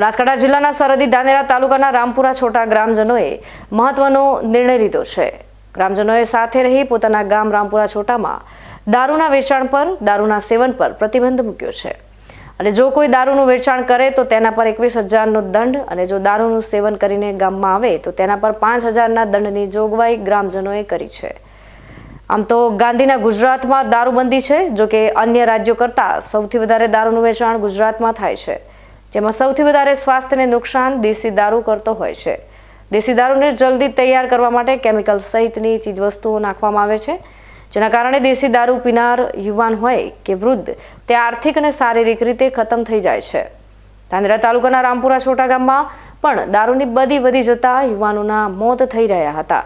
બનાસકાંઠા જિલ્લાના સરહદી ધાનેરા તાલુકાના રામપુરા છોટા ગ્રામજનોએ મહત્વનો નિર્ણય લીધો છે. ગ્રામજનોએ સાથે રહી પોતાના ગામ રામપુરા છોટામાં દારૂના વેચાણ પર, દારૂના સેવન પર પ્રતિબંધ મૂક્યો છે. અને જો કોઈ દારૂનું વેચાણ કરે તો તેના પર એકવીસ હજારનો દંડ અને જો દારૂનું સેવન કરીને ગામમાં આવે તો તેના પર પાંચ હજારના દંડની જોગવાઈ ગ્રામજનોએ કરી છે. આમ તો ગાંધીના ગુજરાતમાં દારૂબંધી છે, જો કે અન્ય રાજ્યો કરતાં સૌથી વધારે દારૂનું વેચાણ ગુજરાતમાં થાય છે. જેમાં સૌથી વધારે સ્વાસ્થ્યને નુકસાન દેશી દારૂ કરતો હોય છે. દેશી દારૂને જલ્દી તૈયાર કરવા માટે કેમિકલ સહિતની ચીજવસ્તુઓ નાખવામાં આવે છે, જેના કારણે દેશી દારૂ પીનાર યુવાન હોય કે વૃદ્ધ, તે આર્થિક અને શારીરિક રીતે ખતમ થઈ જાય છે. ધાંધ્રા તાલુકાના રામપુરા છોટા ગામમાં પણ દારૂની બધી વધી જતા યુવાનોના મોત થઈ રહ્યા હતા.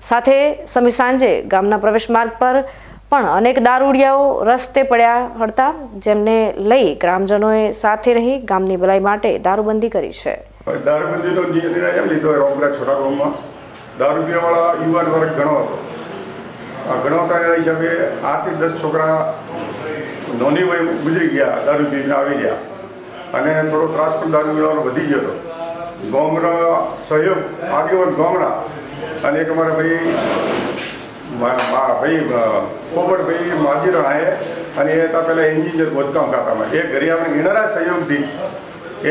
સાથે સમી સાંજે ગામના પ્રવેશ માર્ગ પર પણ અનેક દારૂડિયાઓ રસ્તે પડ્યા હતા જેમને લઈ ગ્રામજનોએ સાથે રહી ગામની ભલાઈ માટે દારૂબંધી કરી છે. દારૂબંધીનો નિર્ણય એમ લીધો રોમપુરા છોટા ગામમાં દારૂ યુવાન વર્ગ ઘણો હતો. ઘણો હતા એના હિસાબે આઠથી દસ છોકરા નોની વય ગુજરી ગયા દારૂ આવી ગયા. અને થોડો ત્રાસ પણ દારૂ પીવાનો વધી ગયો હતો. ગામના સહયોગ, આગેવાન ગામના. અને એક અમારા ભાઈ ભાઈ પોપટભાઈ પોપટભાઈ માજીરાણાએ અને એ હતા પહેલાં એન્જિનિયર ખોદકામ ખાતામાં એ ઘરે આપણે એનારા સહયોગથી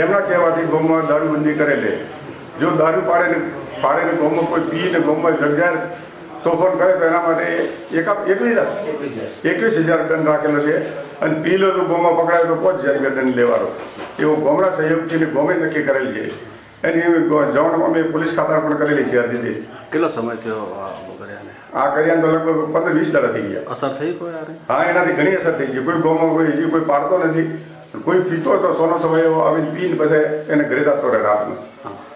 એમના કહેવાથી ગોમમાં દારૂબંધી કરેલી. જો દારૂ પાડે ને પાડે ને ગોમમાં કોઈ પી ને ગામમાં જગ્યાએ તોફાન કરે તો એના માટે એકા એકવીસ એકવીસ હજાર દંડ રાખેલો છે. અને પી લો પકડાયો તો પાંચ હજાર રૂપિયા દંડ લેવાનો. એવો ગોમડા સહયોગથી ગોમે ગામે નક્કી કરેલ છે. એની જવાનમાં મેં પોલીસ ખાતા પણ કરેલી છે અરજી કેટલો સમય થયો આ આ કર્યા તો લગભગ પંદર વીસ દાડા થઈ ગયા. અસર થઈ કોઈ હા એનાથી ઘણી અસર થઈ ગઈ. કોઈ ગામમાં કોઈ હજી કોઈ પાડતો નથી. કોઈ પીતો હતો સોનો સમય એવો આવીને પીને બધે એને ઘરે જતો રહે રાતનું.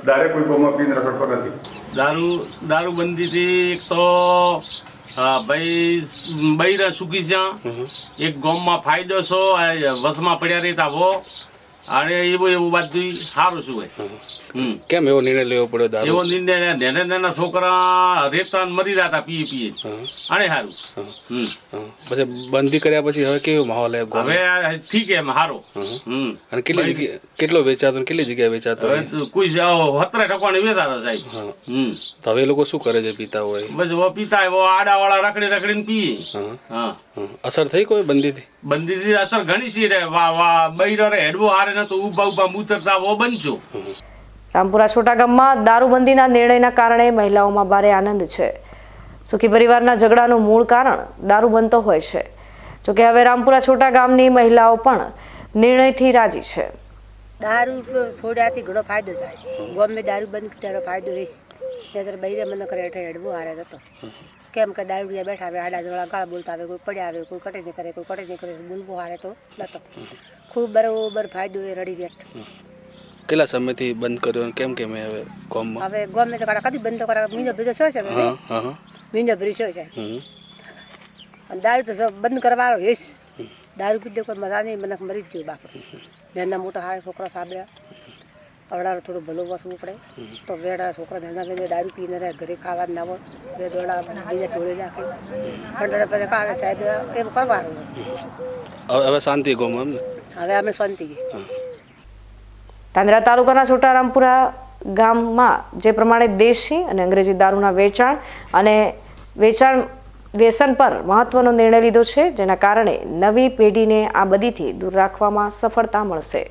દારે કોઈ ગામમાં પીને રખડતો નથી. દારૂ દારૂબંધીથી એક તો ભાઈ બૈરા સુકી જ્યાં. એક ગામમાં ફાયદો છો આ વસમાં પડ્યા રહેતા હો. અને એવું એવું બધું સારું શું હોય. કેમ એવો નિર્ણય લેવો પડ્યો એવો નિર્ણય નાના નાના છોકરા રેતા મરી જતા પીએ પીએ. અને સારું પછી બંધી કર્યા પછી હવે કેવો માહોલ હે હવે ઠીક એમ સારો અને કેટલી જગ્યા કેટલો વેચાતો કેટલી જગ્યાએ વેચાતો કોઈ હતરે ટકવાની વેચાતા સાહેબ તો હવે એ લોકો શું કરે છે પીતા હોય? બસ વો પીતા હોય આડા વાળા રખડી રખડીને પીએ. હં. હા અસર થઈ કોઈ બંધીથી? બંદીની અસર ઘણી છે રે વા વા બૈરો રે હેડવો હારે ન તો ઊભા ઊભા મૂતરતા બનજો. રામપુરા છોટા ગામમાં દારૂબંધીના નિર્ણયના કારણે મહિલાઓમાં ભારે આનંદ છે. સુખી પરિવારના ઝઘડાનું મૂળ કારણ દારૂ બનતો હોય છે. જોકે હવે રામપુરા છોટા ગામની મહિલાઓ પણ નિર્ણયથી રાજી છે. દારૂ છોડ્યાથી ઘણો ફાયદો થાય. ગમે દારૂ બંધ કર્યાનો ફાયદો રહેશે નહીતર બૈરે મને કરે હેઠે હેડવું હારે જતો કેમ કે દારૂડિયા બેઠા આવે આડા જોડા ગાળ બોલતા આવે કોઈ પડ્યા આવે કોઈ કટે નહીં કરે કોઈ કટે નહીં કરે બોલવું હારે તો નતો. ખૂબ બરોબર ફાયદો એ રડી બેઠ કેટલા સમયથી બંધ કર્યો કેમ કેમ હવે ગોમ હવે ગોમ તો કાઢા કદી બંધ કરા મીંડો ભેગો શું છે મીંડો ભરી છે. હં. અને દારૂ તો બંધ કરવાનો હેસ દારૂ પીધો કોઈ મજા નહીં મને મરી જ ગયો બાપ. નાના મોટા હારે છોકરા સાંભળ્યા. અવડારો થોડું ભલો વસવું પડે? તો વેડા છોકરા ધંધા બેને દારૂ પીને રહે ઘરે ખાવા ના હોય બે દોડા બીજા ટોળે રાખે પણ પછી કાવે સાહેબ એમ કરવાનું હવે હવે શાંતિ ગામમાં એમ હવે અમે શાંતિ તાંદ્રા તાલુકાના છોટારામપુરા ગામમાં જે પ્રમાણે દેશી અને અંગ્રેજી દારૂના વેચાણ અને વેચાણ વ્યસન પર મહત્વનો નિર્ણય લીધો છે જેના કારણે નવી પેઢીને આ બધીથી દૂર રાખવામાં સફળતા મળશે.